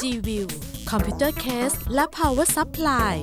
G-View คอมพิวเตอร์เคสและ Power Supply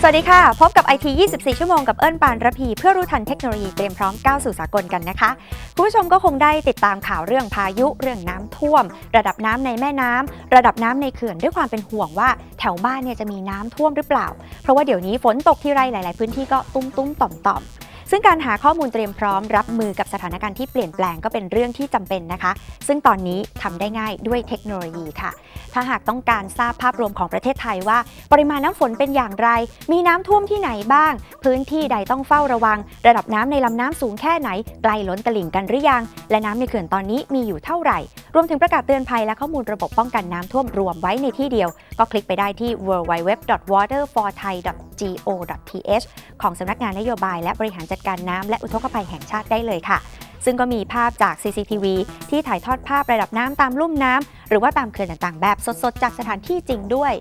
สวัสดีค่ะ พบกับ IT 24 ชั่วโมงกับเอิญปานระพีเพื่อรู้ทันเทคโนโลยีเตรียมพร้อมก้าวสู่สากลกันนะคะคุณผู้ชมก็คงได้ติดตามข่าวเรื่องพายุเรื่องน้ำท่วม ระดับน้ำในแม่น้ำระดับน้ำในเขื่อนด้วยความเป็นห่วงว่าแถวบ้านเนี่ยจะมีน้ำท่วมหรือเปล่า เพราะว่าเดี๋ยวนี้ฝนตกที่ไรหลาย ๆ พื้นที่ก็ตุ้มตุ้มต่อมต่อม ซึ่งการหาข้อมูลเตรียมพร้อมรับมือกับสถานการณ์ที่เปลี่ยนแปลงก็เป็นเรื่องที่จำเป็นนะคะ ซึ่งตอนนี้ทำได้ง่ายด้วยเทคโนโลยีค่ะ ถ้าหากต้องการทราบภาพรวมของประเทศไทยว่า ปริมาณน้ำฝนเป็นอย่างไร มีน้ำท่วมที่ไหนบ้าง พื้นที่ใดต้องเฝ้าระวัง ระดับน้ำในลำน้ำสูงแค่ไหนไกลล้นตลิ่งกันหรือยัง และน้ำในเขื่อนตอนนี้มีอยู่เท่าไหร่ รวมถึงประกาศเตือนภัยและข้อมูลระบบป้องกันน้ำท่วมรวมไว้ในที่เดียว ก็คลิกไปได้ที่ www.waterforthai.go.th ของสำนักงานนโยบายและบริหารจัดการน้ำและอุทกภัยแห่งชาติได้เลยค่ะ ซึ่งก็มีภาพจาก CCTV ที่ถ่ายทอดภาพระดับน้ำตามลุ่มน้ำหรือว่าตามเขื่อนต่างๆ แบบสดๆ จากสถานที่จริงด้วย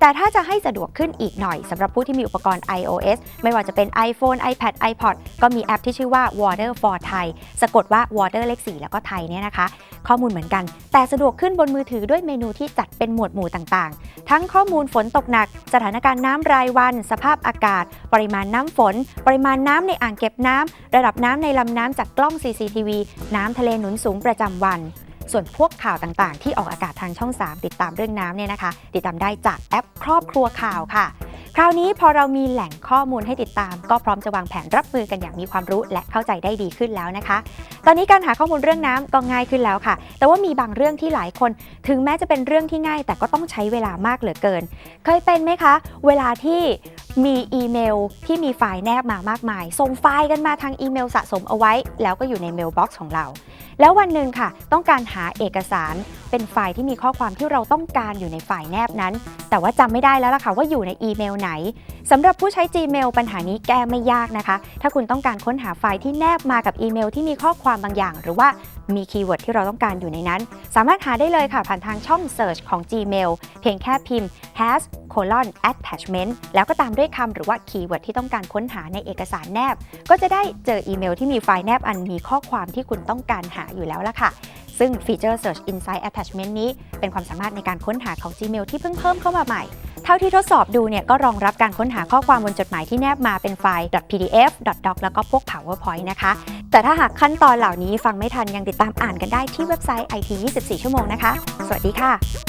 แต่ถ้าจะให้สะดวกขึ้นอีกหน่อยสำหรับผู้ที่มีอุปกรณ์ iOS ไม่ว่าจะเป็น iPhone, iPad, iPod ก็มีแอปที่ชื่อว่า Water for Thai สะกดว่า Water เลข4แล้วก็ไทยเนี่ยนะคะ ข้อมูลเหมือนกัน แต่สะดวกขึ้นบนมือถือด้วยเมนูที่จัดเป็นหมวดหมู่ต่างๆ ทั้งข้อมูลฝนตกหนัก สถานการณ์น้ำรายวัน สภาพอากาศ ปริมาณน้ำฝน ปริมาณน้ำในอ่างเก็บน้ำระดับน้ำในลำน้ำจากกล้อง CCTV น้ำทะเลหนุนสูงประจำวัน ส่วนพวกข่าวต่างๆ ที่ออกอากาศทางช่อง 3 ติดตามเรื่องน้ำเนี่ยนะคะ ติดตามได้จากแอปครอบครัวข่าวค่ะ คราวนี้พอเรามีแหล่งข้อมูลให้ติดตาม ก็พร้อมจะวางแผนรับมือกันอย่างมีความรู้และเข้าใจได้ดีขึ้นแล้วนะคะ ตอนนี้การหาข้อมูลเรื่องน้ำก็ง่ายขึ้นแล้วค่ะ แต่ว่ามีบางเรื่องที่หลายคน ถึงแม้จะเป็นเรื่องที่ง่าย แต่ก็ต้องใช้เวลามากเหลือเกิน เคยเป็นไหมคะ เวลาที่ มีอีเมลที่มีไฟล์แนบมามากมาย ส่งไฟล์กันมาทางอีเมลสะสมเอาไว้ แล้วก็อยู่ในเมลบ็อกซ์ของเรา แล้ววันหนึ่งค่ะ ต้องการหาเอกสารเป็นไฟล์ที่มีข้อความที่เราต้องการอยู่ในไฟล์แนบนั้น แต่ว่าจำไม่ได้แล้วล่ะค่ะว่าอยู่ในอีเมลไหน สำหรับผู้ใช้ Gmail ปัญหานี้แก้ไม่ยากนะคะ ถ้าคุณต้องการค้นหาไฟล์ที่แนบมากับอีเมลที่มีข้อความบางอย่าง หรือว่ามีคีย์เวิร์ดที่เราต้องการอยู่ในนั้น สามารถหาได้เลยค่ะผ่านทางช่อง Search ของ Gmail เพียงแค่พิมพ์ has colon attachment แล้วก็ตามด้วยคำหรือว่าคีย์เวิร์ดที่ต้องการค้นหาในเอกสารแนบ ก็จะได้เจออีเมลที่มีไฟล์แนบอันมีข้อความที่คุณต้องการหาอยู่แล้วล่ะค่ะ ซึ่งฟีเจอร์ Search Inside Attachment นี้เป็นความสามารถในการค้นหาของ Gmail ที่เพิ่งเพิ่มเข้ามาใหม่ เท่าที่ทดสอบดูเนี่ยก็รองรับการค้นหาข้อความบนจดหมายที่แนบมาเป็นไฟล์ .pdf .doc แล้วก็พวก PowerPoint นะคะ แต่ถ้าหากขั้นตอนเหล่านี้ฟังไม่ทันยังติดตามอ่านกันได้ที่เว็บไซต์ IT 24 ชั่วโมงนะคะ สวัสดีค่ะ